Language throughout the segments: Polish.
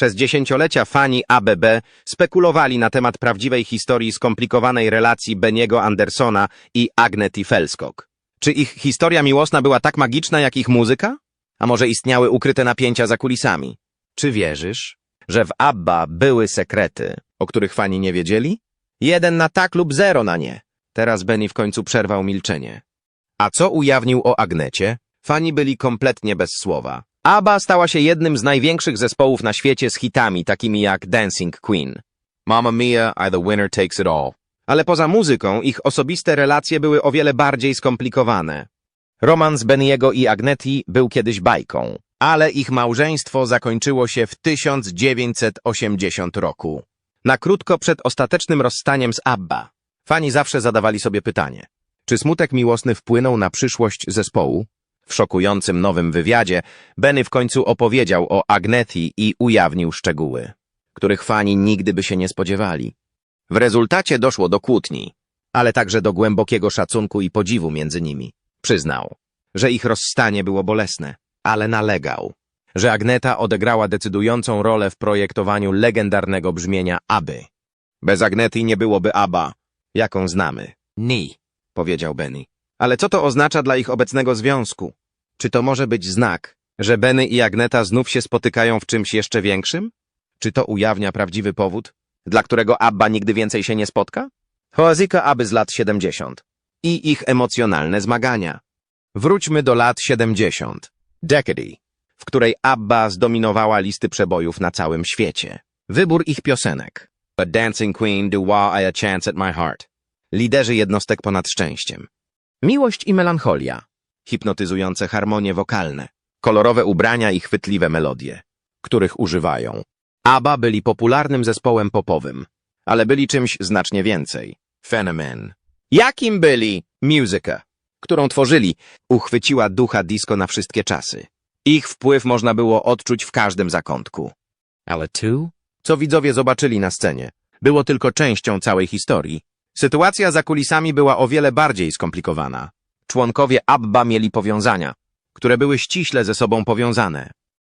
Przez dziesięciolecia fani ABB spekulowali na temat prawdziwej historii skomplikowanej relacji Beniego Andersona i Agnety Felskog. Czy ich historia miłosna była tak magiczna jak ich muzyka? A może istniały ukryte napięcia za kulisami? Czy wierzysz, że w ABBA były sekrety, o których fani nie wiedzieli? Jeden na tak lub zero na nie. Teraz Benny w końcu przerwał milczenie. A co ujawnił o Agnecie? Fani byli kompletnie bez słowa. ABBA stała się jednym z największych zespołów na świecie z hitami takimi jak Dancing Queen. Mamma Mia, I the winner takes it all. Ale poza muzyką ich osobiste relacje były o wiele bardziej skomplikowane. Romans Beniego i Agneti był kiedyś bajką, ale ich małżeństwo zakończyło się w 1980 roku. Na krótko przed ostatecznym rozstaniem z ABBA. Fani zawsze zadawali sobie pytanie, czy smutek miłosny wpłynął na przyszłość zespołu? W szokującym nowym wywiadzie Benny w końcu opowiedział o Agneti i ujawnił szczegóły, których fani nigdy by się nie spodziewali. W rezultacie doszło do kłótni, ale także do głębokiego szacunku i podziwu między nimi. Przyznał, że ich rozstanie było bolesne, ale nalegał, że Agneta odegrała decydującą rolę w projektowaniu legendarnego brzmienia Aby. Bez Agnety nie byłoby ABBA, jaką znamy. Ni, powiedział Benny. Ale co to oznacza dla ich obecnego związku? Czy to może być znak, że Benny i Agneta znów się spotykają w czymś jeszcze większym? Czy to ujawnia prawdziwy powód, dla którego Abba nigdy więcej się nie spotka? Hoazika Aby z lat 70 i ich emocjonalne zmagania. Wróćmy do lat 70. Decady, w której Abba zdominowała listy przebojów na całym świecie. Wybór ich piosenek. A Dancing Queen, Do I a Chance at My Heart. Liderzy jednostek ponad szczęściem. Miłość i melancholia. Hipnotyzujące harmonie wokalne. Kolorowe ubrania i chwytliwe melodie, których używają. ABBA byli popularnym zespołem popowym, ale byli czymś znacznie więcej. Fenomen. Jakim byli? Muzyka, którą tworzyli, uchwyciła ducha disco na wszystkie czasy. Ich wpływ można było odczuć w każdym zakątku. Ale tu? Co widzowie zobaczyli na scenie, było tylko częścią całej historii. Sytuacja za kulisami była o wiele bardziej skomplikowana. Członkowie ABBA mieli powiązania, które były ściśle ze sobą powiązane.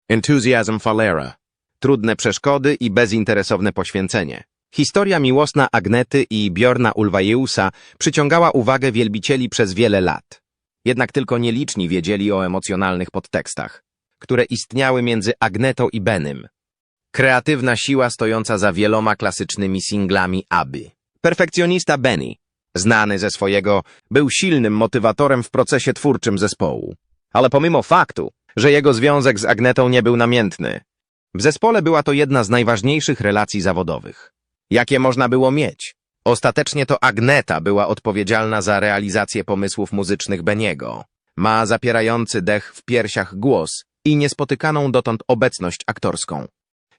Enthusiasm Falera, trudne przeszkody i bezinteresowne poświęcenie. Historia miłosna Agnety i Bjorna Ulvaeusa przyciągała uwagę wielbicieli przez wiele lat. Jednak tylko nieliczni wiedzieli o emocjonalnych podtekstach, które istniały między Agnetą i Benym. Kreatywna siła stojąca za wieloma klasycznymi singlami Aby. Perfekcjonista Benny, znany ze swojego, był silnym motywatorem w procesie twórczym zespołu. Ale pomimo faktu, że jego związek z Agnetą nie był namiętny, w zespole była to jedna z najważniejszych relacji zawodowych, jakie można było mieć. Ostatecznie to Agneta była odpowiedzialna za realizację pomysłów muzycznych Beniego. Ma zapierający dech w piersiach głos i niespotykaną dotąd obecność aktorską.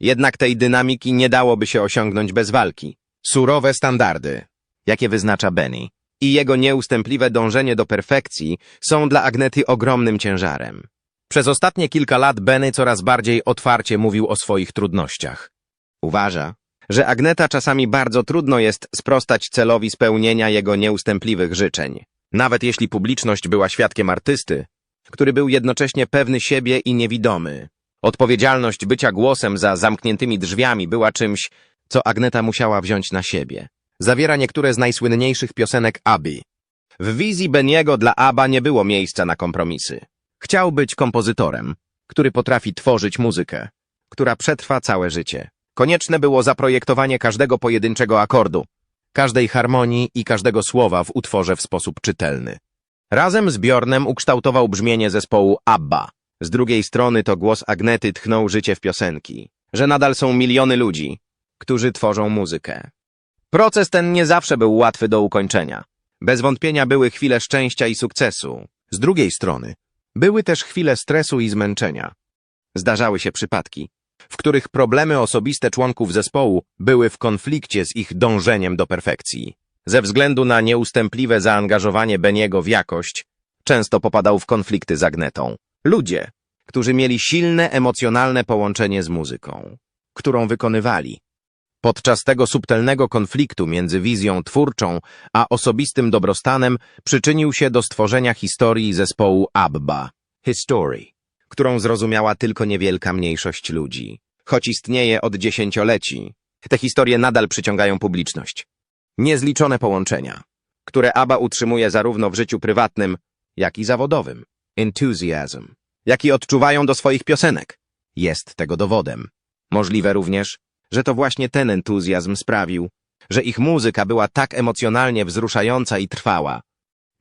Jednak tej dynamiki nie dałoby się osiągnąć bez walki. Surowe standardy, jakie wyznacza Benny, i jego nieustępliwe dążenie do perfekcji są dla Agnety ogromnym ciężarem. Przez ostatnie kilka lat Benny coraz bardziej otwarcie mówił o swoich trudnościach. Uważa, że Agneta czasami bardzo trudno jest sprostać celowi spełnienia jego nieustępliwych życzeń. Nawet jeśli publiczność była świadkiem artysty, który był jednocześnie pewny siebie i niewidomy. Odpowiedzialność bycia głosem za zamkniętymi drzwiami była czymś, co Agneta musiała wziąć na siebie. Zawiera niektóre z najsłynniejszych piosenek Aby. W wizji Beniego dla ABBA nie było miejsca na kompromisy. Chciał być kompozytorem, który potrafi tworzyć muzykę, która przetrwa całe życie. Konieczne było zaprojektowanie każdego pojedynczego akordu, każdej harmonii i każdego słowa w utworze w sposób czytelny. Razem z Bjornem ukształtował brzmienie zespołu ABBA. Z drugiej strony to głos Agnety tchnął życie w piosenki, że nadal są miliony ludzi, którzy tworzą muzykę. Proces ten nie zawsze był łatwy do ukończenia. Bez wątpienia były chwile szczęścia i sukcesu. Z drugiej strony, były też chwile stresu i zmęczenia. Zdarzały się przypadki, w których problemy osobiste członków zespołu były w konflikcie z ich dążeniem do perfekcji. Ze względu na nieustępliwe zaangażowanie Beniego w jakość, często popadał w konflikty z Agnetą. Ludzie, którzy mieli silne emocjonalne połączenie z muzyką, którą wykonywali. Podczas tego subtelnego konfliktu między wizją twórczą a osobistym dobrostanem przyczynił się do stworzenia historii zespołu ABBA, History, którą zrozumiała tylko niewielka mniejszość ludzi. choć istnieje od dziesięcioleci. Te historie nadal przyciągają publiczność. Niezliczone połączenia, które ABBA utrzymuje zarówno w życiu prywatnym, jak i zawodowym. Enthusiasm, jaki odczuwają do swoich piosenek, jest tego dowodem. Możliwe również, że to właśnie ten entuzjazm sprawił, że ich muzyka była tak emocjonalnie wzruszająca i trwała.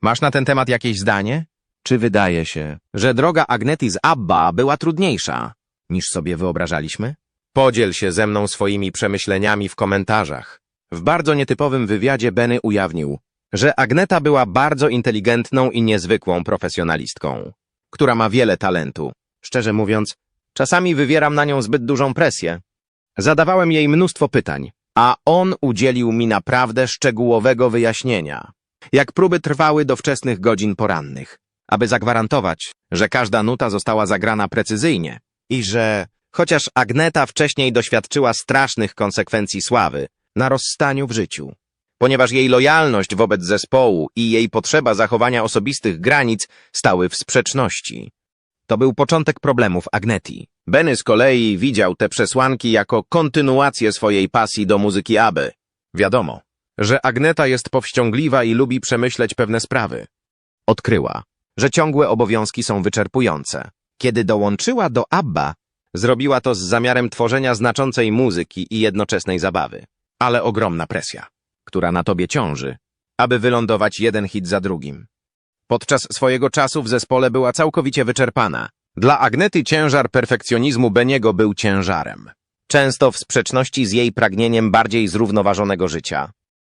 Masz na ten temat jakieś zdanie? Czy wydaje się, że droga Agnety z Abba była trudniejsza, niż sobie wyobrażaliśmy? Podziel się ze mną swoimi przemyśleniami w komentarzach. W bardzo nietypowym wywiadzie Benny ujawnił, że Agneta była bardzo inteligentną i niezwykłą profesjonalistką, która ma wiele talentu. Szczerze mówiąc, czasami wywieram na nią zbyt dużą presję. Zadawałem jej mnóstwo pytań, a on udzielił mi naprawdę szczegółowego wyjaśnienia, jak próby trwały do wczesnych godzin porannych, aby zagwarantować, że każda nuta została zagrana precyzyjnie i że, chociaż Agneta wcześniej doświadczyła strasznych konsekwencji sławy, na rozstaniu w życiu, ponieważ jej lojalność wobec zespołu i jej potrzeba zachowania osobistych granic stały w sprzeczności. To był początek problemów Agneti. Benny z kolei widział te przesłanki jako kontynuację swojej pasji do muzyki Aby. Wiadomo, że Agneta jest powściągliwa i lubi przemyśleć pewne sprawy. Odkryła, że ciągłe obowiązki są wyczerpujące. Kiedy dołączyła do ABBA, zrobiła to z zamiarem tworzenia znaczącej muzyki i jednoczesnej zabawy. Ale ogromna presja, która na tobie ciąży, aby wylądować jeden hit za drugim. Podczas swojego czasu w zespole była całkowicie wyczerpana. Dla Agnety ciężar perfekcjonizmu Beniego był ciężarem. Często w sprzeczności z jej pragnieniem bardziej zrównoważonego życia.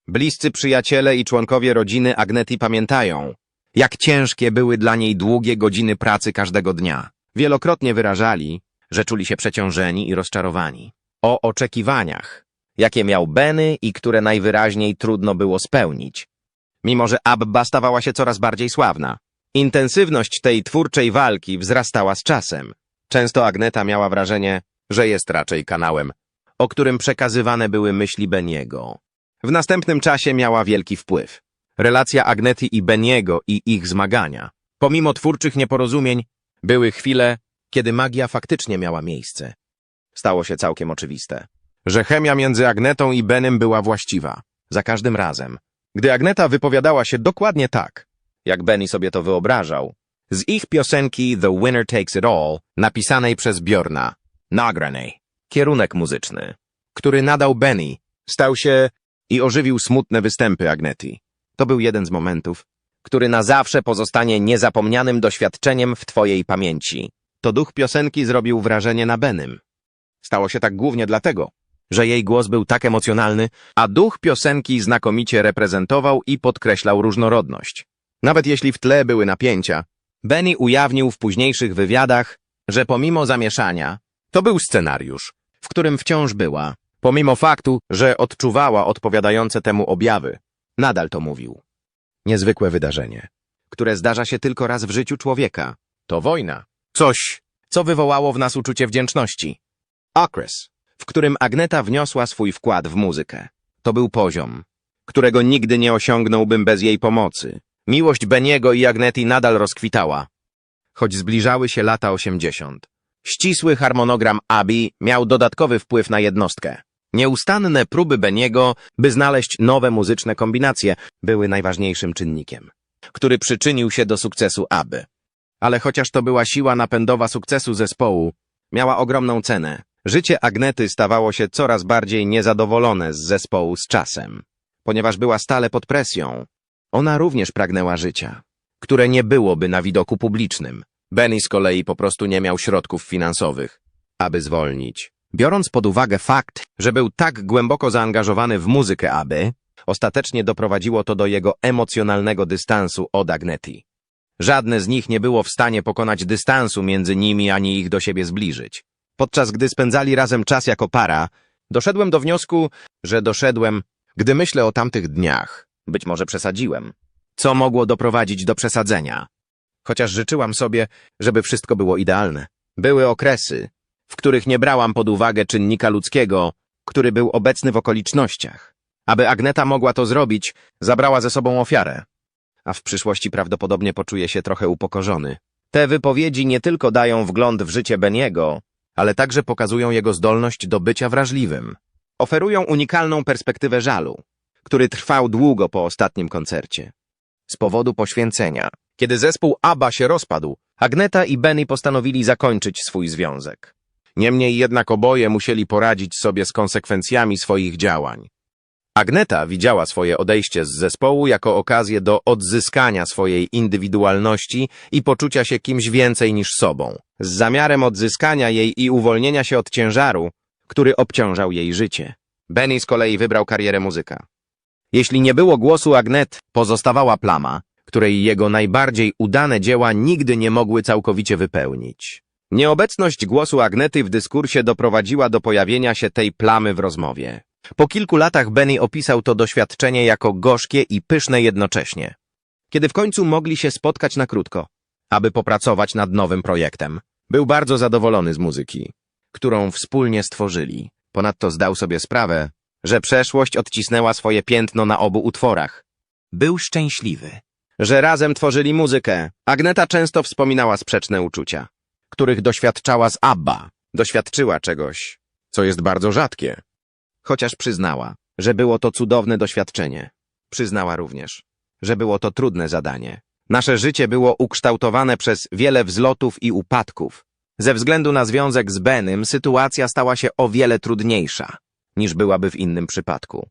Bliscy przyjaciele i członkowie rodziny Agnety pamiętają, jak ciężkie były dla niej długie godziny pracy każdego dnia. Wielokrotnie wyrażali, że czuli się przeciążeni i rozczarowani. O oczekiwaniach, jakie miał Benny i które najwyraźniej trudno było spełnić. Mimo, że Abba stawała się coraz bardziej sławna. Intensywność tej twórczej walki wzrastała z czasem. Często Agneta miała wrażenie, że jest raczej kanałem, o którym przekazywane były myśli Beniego. W następnym czasie miała wielki wpływ. Relacja Agnety i Beniego i ich zmagania. Pomimo twórczych nieporozumień, były chwile, kiedy magia faktycznie miała miejsce. Stało się całkiem oczywiste, że chemia między Agnetą i Benem była właściwa. Za każdym razem, gdy Agneta wypowiadała się dokładnie tak, jak Benny sobie to wyobrażał, z ich piosenki The Winner Takes It All, napisanej przez Bjorna, nagranej, kierunek muzyczny, który nadał Benny, stał się i ożywił smutne występy Agnety. To był jeden z momentów, który na zawsze pozostanie niezapomnianym doświadczeniem w twojej pamięci. To duch piosenki zrobił wrażenie na Benym. Stało się tak głównie dlatego, że jej głos był tak emocjonalny, a duch piosenki znakomicie reprezentował i podkreślał różnorodność. Nawet jeśli w tle były napięcia, Benny ujawnił w późniejszych wywiadach, że pomimo zamieszania, to był scenariusz, w którym wciąż była, pomimo faktu, że odczuwała odpowiadające temu objawy. Nadal to mówił. Niezwykłe wydarzenie, które zdarza się tylko raz w życiu człowieka. To wojna. Coś, co wywołało w nas uczucie wdzięczności. Okres, w którym Agneta wniosła swój wkład w muzykę. To był poziom, którego nigdy nie osiągnąłbym bez jej pomocy. Miłość Beniego i Agnety nadal rozkwitała, choć zbliżały się lata osiemdziesiąt. Ścisły harmonogram Abi miał dodatkowy wpływ na jednostkę. Nieustanne próby Beniego, by znaleźć nowe muzyczne kombinacje, były najważniejszym czynnikiem, który przyczynił się do sukcesu Aby. Ale chociaż to była siła napędowa sukcesu zespołu, miała ogromną cenę. Życie Agnety stawało się coraz bardziej niezadowolone z zespołu z czasem, ponieważ była stale pod presją. Ona również pragnęła życia, które nie byłoby na widoku publicznym. Benny z kolei po prostu nie miał środków finansowych, aby zwolnić. Biorąc pod uwagę fakt, że był tak głęboko zaangażowany w muzykę aby, ostatecznie doprowadziło to do jego emocjonalnego dystansu od Agnety. Żadne z nich nie było w stanie pokonać dystansu między nimi ani ich do siebie zbliżyć. Podczas gdy spędzali razem czas jako para, doszedłem do wniosku, że doszedłem, gdy myślę o tamtych dniach. Być może przesadziłem. Co mogło doprowadzić do przesadzenia? Chociaż życzyłam sobie, żeby wszystko było idealne. Były okresy, w których nie brałam pod uwagę czynnika ludzkiego, który był obecny w okolicznościach. Aby Agneta mogła to zrobić, zabrała ze sobą ofiarę. A w przyszłości prawdopodobnie poczuje się trochę upokorzony. Te wypowiedzi nie tylko dają wgląd w życie Beniego, ale także pokazują jego zdolność do bycia wrażliwym. Oferują unikalną perspektywę żalu, który trwał długo po ostatnim koncercie. Z powodu poświęcenia. Kiedy zespół ABBA się rozpadł, Agneta i Benny postanowili zakończyć swój związek. Niemniej jednak oboje musieli poradzić sobie z konsekwencjami swoich działań. Agneta widziała swoje odejście z zespołu jako okazję do odzyskania swojej indywidualności i poczucia się kimś więcej niż sobą, z zamiarem odzyskania jej i uwolnienia się od ciężaru, który obciążał jej życie. Benny z kolei wybrał karierę muzyka. Jeśli nie było głosu Agnet, pozostawała plama, której jego najbardziej udane dzieła nigdy nie mogły całkowicie wypełnić. Nieobecność głosu Agnety w dyskursie doprowadziła do pojawienia się tej plamy w rozmowie. Po kilku latach Benny opisał to doświadczenie jako gorzkie i pyszne jednocześnie. Kiedy w końcu mogli się spotkać na krótko, aby popracować nad nowym projektem, był bardzo zadowolony z muzyki, którą wspólnie stworzyli. Ponadto zdał sobie sprawę, że przeszłość odcisnęła swoje piętno na obu utworach. Był szczęśliwy, że razem tworzyli muzykę. Agneta często wspominała sprzeczne uczucia, których doświadczała z ABBA. Doświadczyła czegoś, co jest bardzo rzadkie. Chociaż przyznała, że było to cudowne doświadczenie. Przyznała również, że było to trudne zadanie. Nasze życie było ukształtowane przez wiele wzlotów i upadków. Ze względu na związek z Benem sytuacja stała się o wiele trudniejsza, niż byłaby w innym przypadku.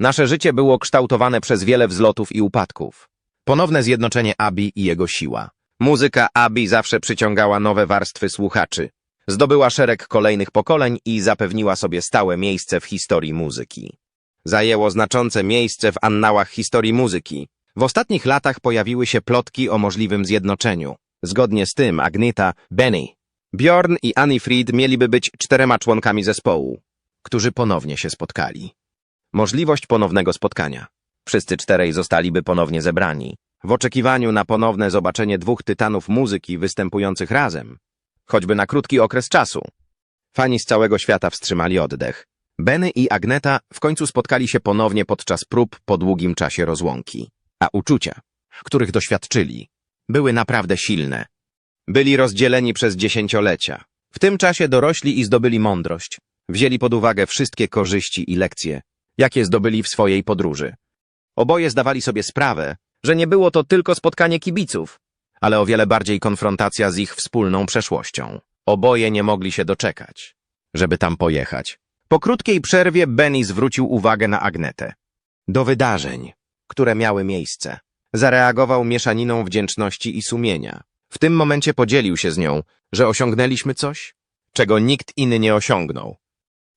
Nasze życie było kształtowane przez wiele wzlotów i upadków. Ponowne zjednoczenie Abi i jego siła. Muzyka Abi zawsze przyciągała nowe warstwy słuchaczy. Zdobyła szereg kolejnych pokoleń i zapewniła sobie stałe miejsce w historii muzyki. Zajęło znaczące miejsce w annałach historii muzyki. W ostatnich latach pojawiły się plotki o możliwym zjednoczeniu. Zgodnie z tym Agneta, Benny, Bjorn i Annie Fried mieliby być czterema członkami zespołu, którzy ponownie się spotkali. Możliwość ponownego spotkania. Wszyscy czterej zostaliby ponownie zebrani. W oczekiwaniu na ponowne zobaczenie dwóch tytanów muzyki występujących razem, choćby na krótki okres czasu. Fani z całego świata wstrzymali oddech. Benny i Agneta w końcu spotkali się ponownie podczas prób po długim czasie rozłąki. A uczucia, których doświadczyli, były naprawdę silne. Byli rozdzieleni przez dziesięciolecia. W tym czasie dorośli i zdobyli mądrość. Wzięli pod uwagę wszystkie korzyści i lekcje, jakie zdobyli w swojej podróży. Oboje zdawali sobie sprawę, że nie było to tylko spotkanie kibiców, ale o wiele bardziej konfrontacja z ich wspólną przeszłością. Oboje nie mogli się doczekać, żeby tam pojechać. Po krótkiej przerwie Benny zwrócił uwagę na Agnetę. Do wydarzeń, które miały miejsce. Zareagował mieszaniną wdzięczności i sumienia. W tym momencie podzielił się z nią, że osiągnęliśmy coś, czego nikt inny nie osiągnął.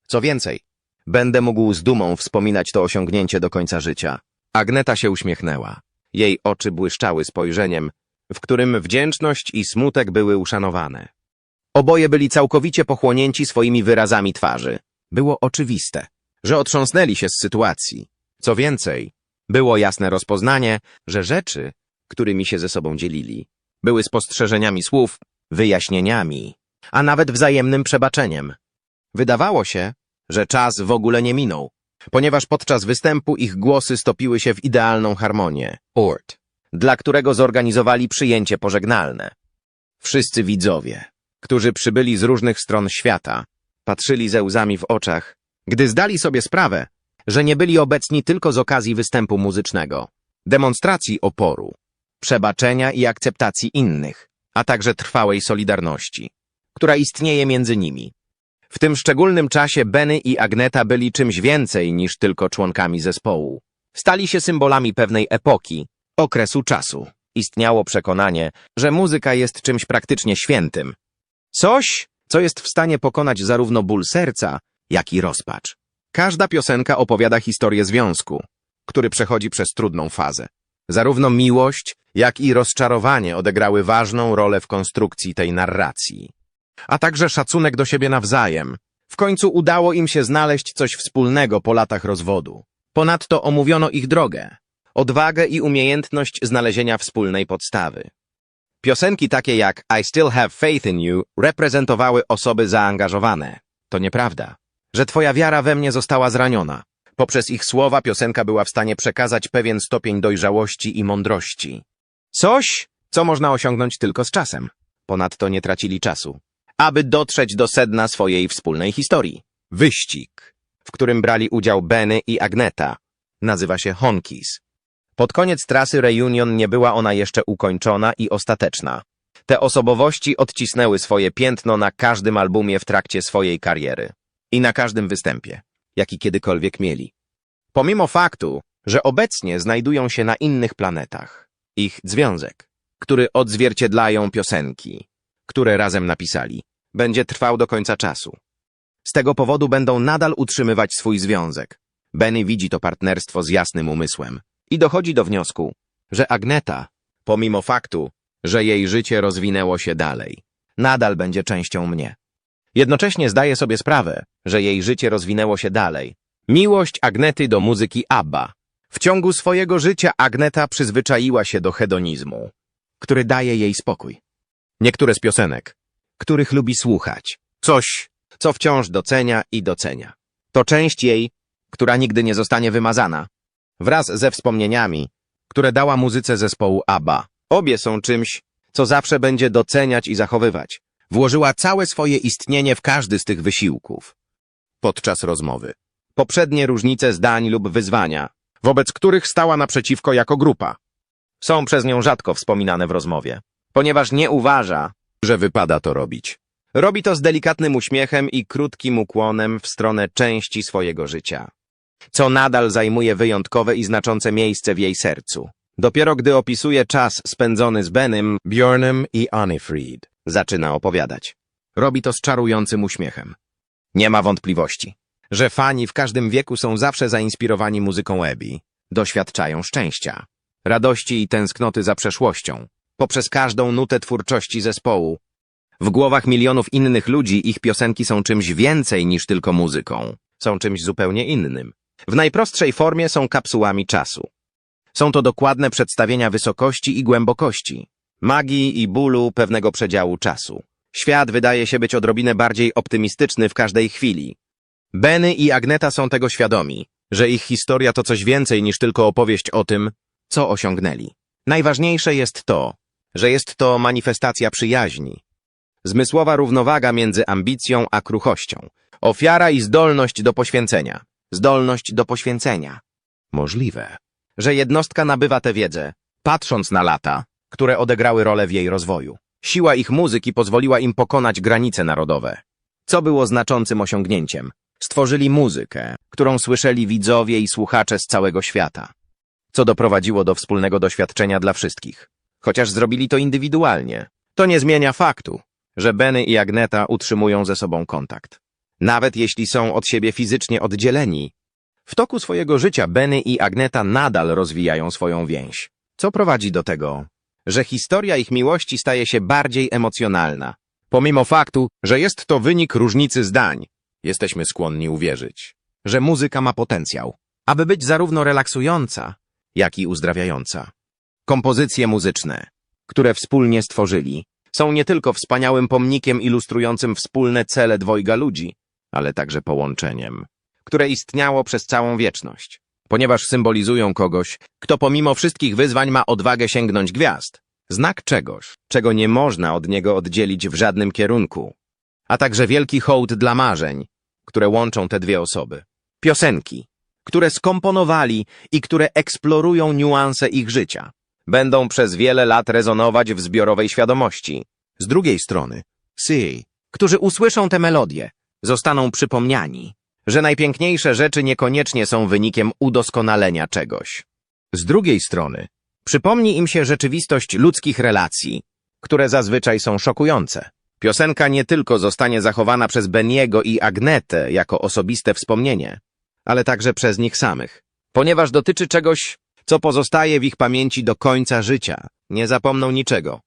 Co więcej, będę mógł z dumą wspominać to osiągnięcie do końca życia. Agneta się uśmiechnęła. Jej oczy błyszczały spojrzeniem, w którym wdzięczność i smutek były uszanowane. Oboje byli całkowicie pochłonięci swoimi wyrazami twarzy. Było oczywiste, że otrząsnęli się z sytuacji. Co więcej, było jasne rozpoznanie, że rzeczy, którymi się ze sobą dzielili, były spostrzeżeniami słów, wyjaśnieniami, a nawet wzajemnym przebaczeniem. Wydawało się, że czas w ogóle nie minął, ponieważ podczas występu ich głosy stopiły się w idealną harmonię. Ort, dla którego zorganizowali przyjęcie pożegnalne. Wszyscy widzowie, którzy przybyli z różnych stron świata, patrzyli ze łzami w oczach, gdy zdali sobie sprawę, że nie byli obecni tylko z okazji występu muzycznego, demonstracji oporu, przebaczenia i akceptacji innych, a także trwałej solidarności, która istnieje między nimi. W tym szczególnym czasie Benny i Agneta byli czymś więcej niż tylko członkami zespołu. Stali się symbolami pewnej epoki, okresu czasu. Istniało przekonanie, że muzyka jest czymś praktycznie świętym. Coś, co jest w stanie pokonać zarówno ból serca, jak i rozpacz. Każda piosenka opowiada historię związku, który przechodzi przez trudną fazę. Zarówno miłość, jak i rozczarowanie odegrały ważną rolę w konstrukcji tej narracji. A także szacunek do siebie nawzajem. W końcu udało im się znaleźć coś wspólnego po latach rozwodu. Ponadto omówiono ich drogę, odwagę i umiejętność znalezienia wspólnej podstawy. Piosenki takie jak I Still Have Faith in You reprezentowały osoby zaangażowane. To nieprawda, że twoja wiara we mnie została zraniona. Poprzez ich słowa piosenka była w stanie przekazać pewien stopień dojrzałości i mądrości. Coś, co można osiągnąć tylko z czasem. Ponadto nie tracili czasu. Aby dotrzeć do sedna swojej wspólnej historii. Wyścig, w którym brali udział Benny i Agneta, nazywa się Honkis. Pod koniec trasy Reunion nie była ona jeszcze ukończona i ostateczna. Te osobowości odcisnęły swoje piętno na każdym albumie w trakcie swojej kariery i na każdym występie, jaki kiedykolwiek mieli. Pomimo faktu, że obecnie znajdują się na innych planetach, ich związek, który odzwierciedlają piosenki, które razem napisali, będzie trwał do końca czasu. Z tego powodu będą nadal utrzymywać swój związek. Benny widzi to partnerstwo z jasnym umysłem i dochodzi do wniosku, że Agneta, pomimo faktu, że jej życie rozwinęło się dalej, nadal będzie częścią mnie. Jednocześnie zdaje sobie sprawę, że jej życie rozwinęło się dalej. Miłość Agnety do muzyki ABBA. W ciągu swojego życia Agneta przyzwyczaiła się do hedonizmu, który daje jej spokój. Niektóre z piosenek, których lubi słuchać, coś, co wciąż docenia i docenia. To część jej, która nigdy nie zostanie wymazana, wraz ze wspomnieniami, które dała muzyce zespołu ABBA. Obie są czymś, co zawsze będzie doceniać i zachowywać. Włożyła całe swoje istnienie w każdy z tych wysiłków. Podczas rozmowy. Poprzednie różnice zdań lub wyzwania, wobec których stała naprzeciwko jako grupa. Są przez nią rzadko wspominane w rozmowie, ponieważ nie uważa, że wypada to robić. Robi to z delikatnym uśmiechem i krótkim ukłonem w stronę części swojego życia, co nadal zajmuje wyjątkowe i znaczące miejsce w jej sercu. Dopiero gdy opisuje czas spędzony z Benem, Bjornem i Annifried, zaczyna opowiadać. Robi to z czarującym uśmiechem. Nie ma wątpliwości, że fani w każdym wieku są zawsze zainspirowani muzyką Ebi. Doświadczają szczęścia, radości i tęsknoty za przeszłością, poprzez każdą nutę twórczości zespołu. W głowach milionów innych ludzi ich piosenki są czymś więcej niż tylko muzyką. Są czymś zupełnie innym. W najprostszej formie są kapsułami czasu. Są to dokładne przedstawienia wysokości i głębokości, magii i bólu pewnego przedziału czasu. Świat wydaje się być odrobinę bardziej optymistyczny w każdej chwili. Benny i Agneta są tego świadomi, że ich historia to coś więcej niż tylko opowieść o tym, co osiągnęli. Najważniejsze jest to, że jest to manifestacja przyjaźni. Zmysłowa równowaga między ambicją a kruchością. Ofiara i zdolność do poświęcenia. Zdolność do poświęcenia. Możliwe, że jednostka nabywa tę wiedzę, patrząc na lata, które odegrały rolę w jej rozwoju. Siła ich muzyki pozwoliła im pokonać granice narodowe. Co było znaczącym osiągnięciem? Stworzyli muzykę, którą słyszeli widzowie i słuchacze z całego świata. Co doprowadziło do wspólnego doświadczenia dla wszystkich. Chociaż zrobili to indywidualnie, to nie zmienia faktu, że Benny i Agneta utrzymują ze sobą kontakt. Nawet jeśli są od siebie fizycznie oddzieleni, w toku swojego życia Benny i Agneta nadal rozwijają swoją więź, co prowadzi do tego, że historia ich miłości staje się bardziej emocjonalna. Pomimo faktu, że jest to wynik różnicy zdań, jesteśmy skłonni uwierzyć, że muzyka ma potencjał, aby być zarówno relaksująca, jak i uzdrawiająca. Kompozycje muzyczne, które wspólnie stworzyli, są nie tylko wspaniałym pomnikiem ilustrującym wspólne cele dwojga ludzi, ale także połączeniem, które istniało przez całą wieczność, ponieważ symbolizują kogoś, kto pomimo wszystkich wyzwań ma odwagę sięgnąć gwiazd. Znak czegoś, czego nie można od niego oddzielić w żadnym kierunku, a także wielki hołd dla marzeń, które łączą te dwie osoby. Piosenki, które skomponowali i które eksplorują niuanse ich życia, będą przez wiele lat rezonować w zbiorowej świadomości. Z drugiej strony, si, którzy usłyszą te melodie, zostaną przypomniani, że najpiękniejsze rzeczy niekoniecznie są wynikiem udoskonalenia czegoś. Z drugiej strony, przypomni im się rzeczywistość ludzkich relacji, które zazwyczaj są szokujące. Piosenka nie tylko zostanie zachowana przez Beniego i Agnetę jako osobiste wspomnienie, ale także przez nich samych, ponieważ dotyczy czegoś, co pozostaje w ich pamięci do końca życia. Nie zapomną niczego.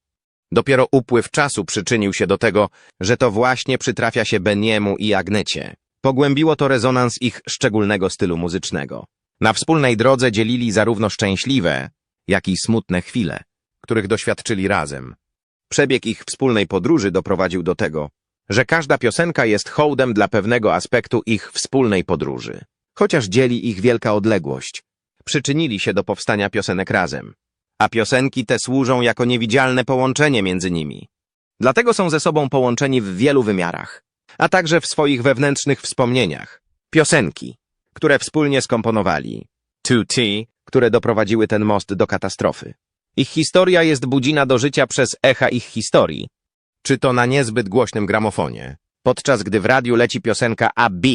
Dopiero upływ czasu przyczynił się do tego, że to właśnie przytrafia się Beniemu i Agnecie. Pogłębiło to rezonans ich szczególnego stylu muzycznego. Na wspólnej drodze dzielili zarówno szczęśliwe, jak i smutne chwile, których doświadczyli razem. Przebieg ich wspólnej podróży doprowadził do tego, że każda piosenka jest hołdem dla pewnego aspektu ich wspólnej podróży. Chociaż dzieli ich wielka odległość, przyczynili się do powstania piosenek razem, a piosenki te służą jako niewidzialne połączenie między nimi. Dlatego są ze sobą połączeni w wielu wymiarach, a także w swoich wewnętrznych wspomnieniach. Piosenki, które wspólnie skomponowali. 2T, które doprowadziły ten most do katastrofy. Ich historia jest budzina do życia przez echa ich historii. Czy to na niezbyt głośnym gramofonie, podczas gdy w radiu leci piosenka AB,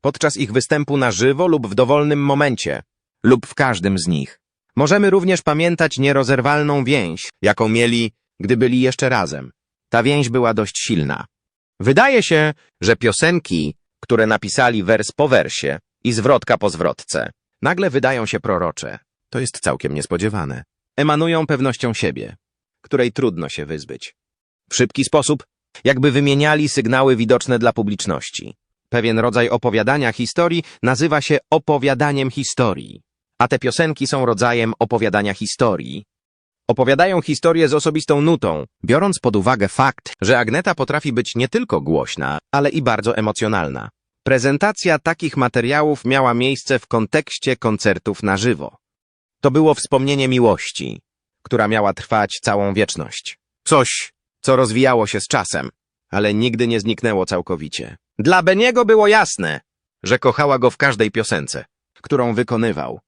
podczas ich występu na żywo lub w dowolnym momencie, lub w każdym z nich. Możemy również pamiętać nierozerwalną więź, jaką mieli, gdy byli jeszcze razem. Ta więź była dość silna. Wydaje się, że piosenki, które napisali wers po wersie i zwrotka po zwrotce, nagle wydają się prorocze. To jest całkiem niespodziewane. Emanują pewnością siebie, której trudno się wyzbyć. W szybki sposób, jakby wymieniali sygnały widoczne dla publiczności. Pewien rodzaj opowiadania historii nazywa się opowiadaniem historii, a te piosenki są rodzajem opowiadania historii. Opowiadają historię z osobistą nutą, biorąc pod uwagę fakt, że Agneta potrafi być nie tylko głośna, ale i bardzo emocjonalna. Prezentacja takich materiałów miała miejsce w kontekście koncertów na żywo. To było wspomnienie miłości, która miała trwać całą wieczność. Coś, co rozwijało się z czasem, ale nigdy nie zniknęło całkowicie. Dla Beniego było jasne, że kochała go w każdej piosence, którą wykonywał.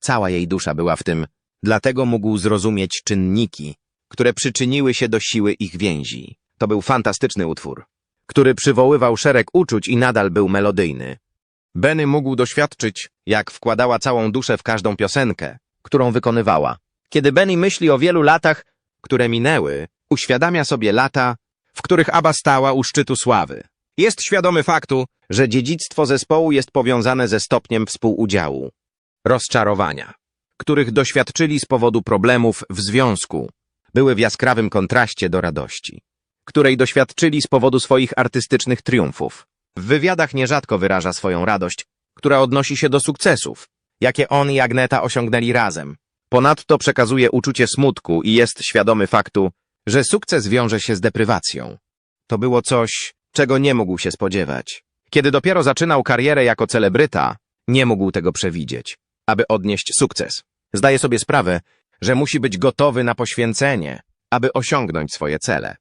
Cała jej dusza była w tym, dlatego mógł zrozumieć czynniki, które przyczyniły się do siły ich więzi. To był fantastyczny utwór, który przywoływał szereg uczuć i nadal był melodyjny. Benny mógł doświadczyć, jak wkładała całą duszę w każdą piosenkę, którą wykonywała. Kiedy Benny myśli o wielu latach, które minęły, uświadamia sobie lata, w których Abba stała u szczytu sławy. Jest świadomy faktu, że dziedzictwo zespołu jest powiązane ze stopniem współudziału, rozczarowania, których doświadczyli z powodu problemów w związku, były w jaskrawym kontraście do radości, której doświadczyli z powodu swoich artystycznych triumfów. W wywiadach nierzadko wyraża swoją radość, która odnosi się do sukcesów, jakie on i Agneta osiągnęli razem. Ponadto przekazuje uczucie smutku i jest świadomy faktu, że sukces wiąże się z deprywacją. To było coś, czego nie mógł się spodziewać. Kiedy dopiero zaczynał karierę jako celebryta, nie mógł tego przewidzieć, aby odnieść sukces. Zdaje sobie sprawę, że musi być gotowy na poświęcenie, aby osiągnąć swoje cele.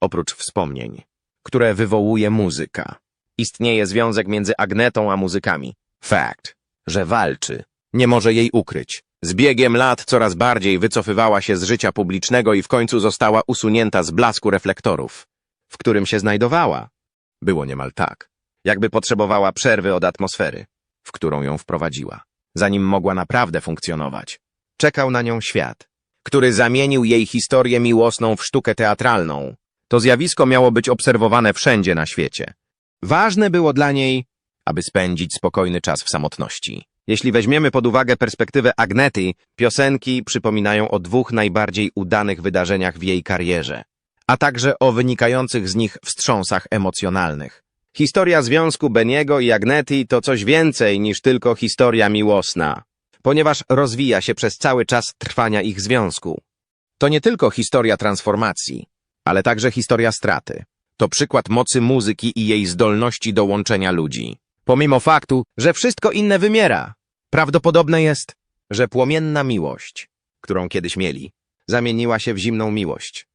Oprócz wspomnień, które wywołuje muzyka. Istnieje związek między Agnetą a muzykami. Fakt, że walczy. Nie może jej ukryć. Z biegiem lat coraz bardziej wycofywała się z życia publicznego i w końcu została usunięta z blasku reflektorów, w którym się znajdowała. Było niemal tak, jakby potrzebowała przerwy od atmosfery, w którą ją wprowadziła, zanim mogła naprawdę funkcjonować. Czekał na nią świat, który zamienił jej historię miłosną w sztukę teatralną. To zjawisko miało być obserwowane wszędzie na świecie. Ważne było dla niej, aby spędzić spokojny czas w samotności. Jeśli weźmiemy pod uwagę perspektywę Agnety, piosenki przypominają o dwóch najbardziej udanych wydarzeniach w jej karierze, a także o wynikających z nich wstrząsach emocjonalnych. Historia związku Beniego i Agnety to coś więcej niż tylko historia miłosna, ponieważ rozwija się przez cały czas trwania ich związku. To nie tylko historia transformacji, ale także historia straty. To przykład mocy muzyki i jej zdolności do łączenia ludzi. Pomimo faktu, że wszystko inne wymiera, prawdopodobne jest, że płomienna miłość, którą kiedyś mieli, zamieniła się w zimną miłość.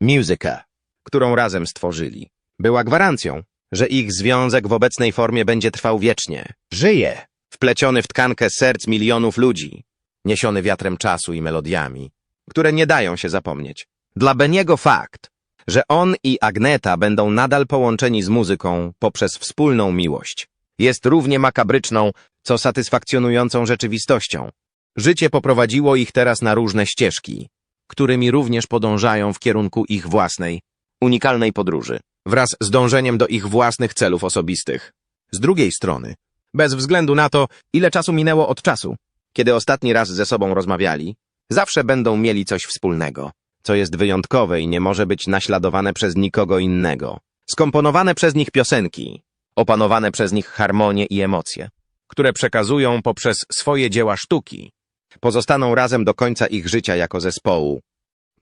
Muzyka, którą razem stworzyli, była gwarancją, że ich związek w obecnej formie będzie trwał wiecznie. Żyje, wpleciony w tkankę serc milionów ludzi, niesiony wiatrem czasu i melodiami, które nie dają się zapomnieć. Dla Beniego fakt, że on i Agneta będą nadal połączeni z muzyką poprzez wspólną miłość, jest równie makabryczną, co satysfakcjonującą rzeczywistością. Życie poprowadziło ich teraz na różne ścieżki, którymi również podążają w kierunku ich własnej, unikalnej podróży, wraz z dążeniem do ich własnych celów osobistych. Z drugiej strony, bez względu na to, ile czasu minęło od czasu, kiedy ostatni raz ze sobą rozmawiali, zawsze będą mieli coś wspólnego, co jest wyjątkowe i nie może być naśladowane przez nikogo innego. Skomponowane przez nich piosenki, opanowane przez nich harmonie i emocje, które przekazują poprzez swoje dzieła sztuki, pozostaną razem do końca ich życia jako zespołu.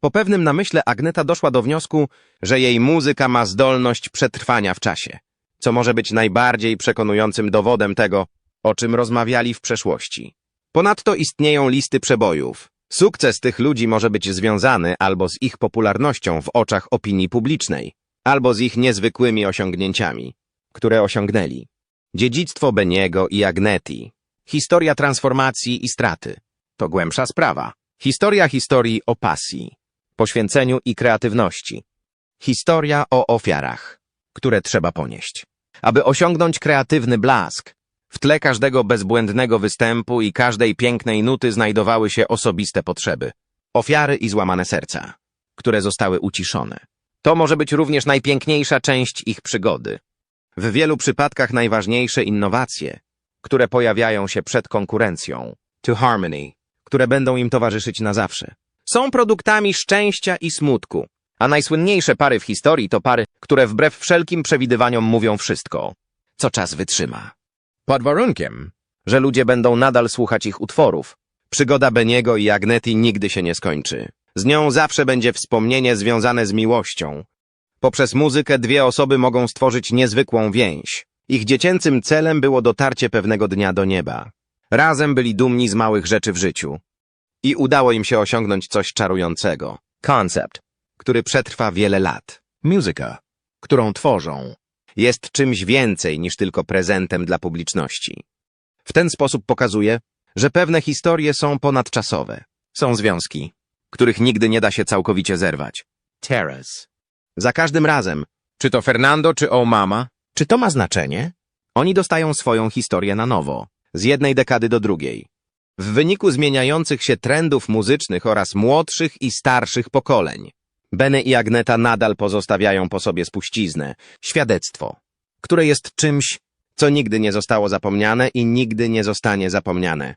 Po pewnym namyśle Agneta doszła do wniosku, że jej muzyka ma zdolność przetrwania w czasie, co może być najbardziej przekonującym dowodem tego, o czym rozmawiali w przeszłości. Ponadto istnieją listy przebojów, Sukces tych ludzi może być związany albo z ich popularnością w oczach opinii publicznej, albo z ich niezwykłymi osiągnięciami, które osiągnęli. Dziedzictwo Beniego i Agneti. Historia transformacji i straty. To głębsza sprawa. Historia historii o pasji, poświęceniu i kreatywności. Historia o ofiarach, które trzeba ponieść. Aby osiągnąć kreatywny blask, w tle każdego bezbłędnego występu i każdej pięknej nuty znajdowały się osobiste potrzeby. Ofiary i złamane serca, które zostały uciszone. To może być również najpiękniejsza część ich przygody. W wielu przypadkach najważniejsze innowacje, które pojawiają się przed konkurencją, to harmony, które będą im towarzyszyć na zawsze. Są produktami szczęścia i smutku, a najsłynniejsze pary w historii to pary, które wbrew wszelkim przewidywaniom mówią wszystko, co czas wytrzyma. Pod warunkiem, że ludzie będą nadal słuchać ich utworów. Przygoda Beniego i Agneti nigdy się nie skończy. Z nią zawsze będzie wspomnienie związane z miłością. Poprzez muzykę dwie osoby mogą stworzyć niezwykłą więź. Ich dziecięcym celem było dotarcie pewnego dnia do nieba. Razem byli dumni z małych rzeczy w życiu. I udało im się osiągnąć coś czarującego. Koncept, który przetrwa wiele lat. Muzyka, którą tworzą, jest czymś więcej niż tylko prezentem dla publiczności. W ten sposób pokazuje, że pewne historie są ponadczasowe. Są związki, których nigdy nie da się całkowicie zerwać. Teraz. Za każdym razem, czy to Fernando, czy Omama, czy to ma znaczenie? Oni dostają swoją historię na nowo, z jednej dekady do drugiej. W wyniku zmieniających się trendów muzycznych oraz młodszych i starszych pokoleń. Bene i Agneta nadal pozostawiają po sobie spuściznę, świadectwo, które jest czymś, co nigdy nie zostało zapomniane i nigdy nie zostanie zapomniane.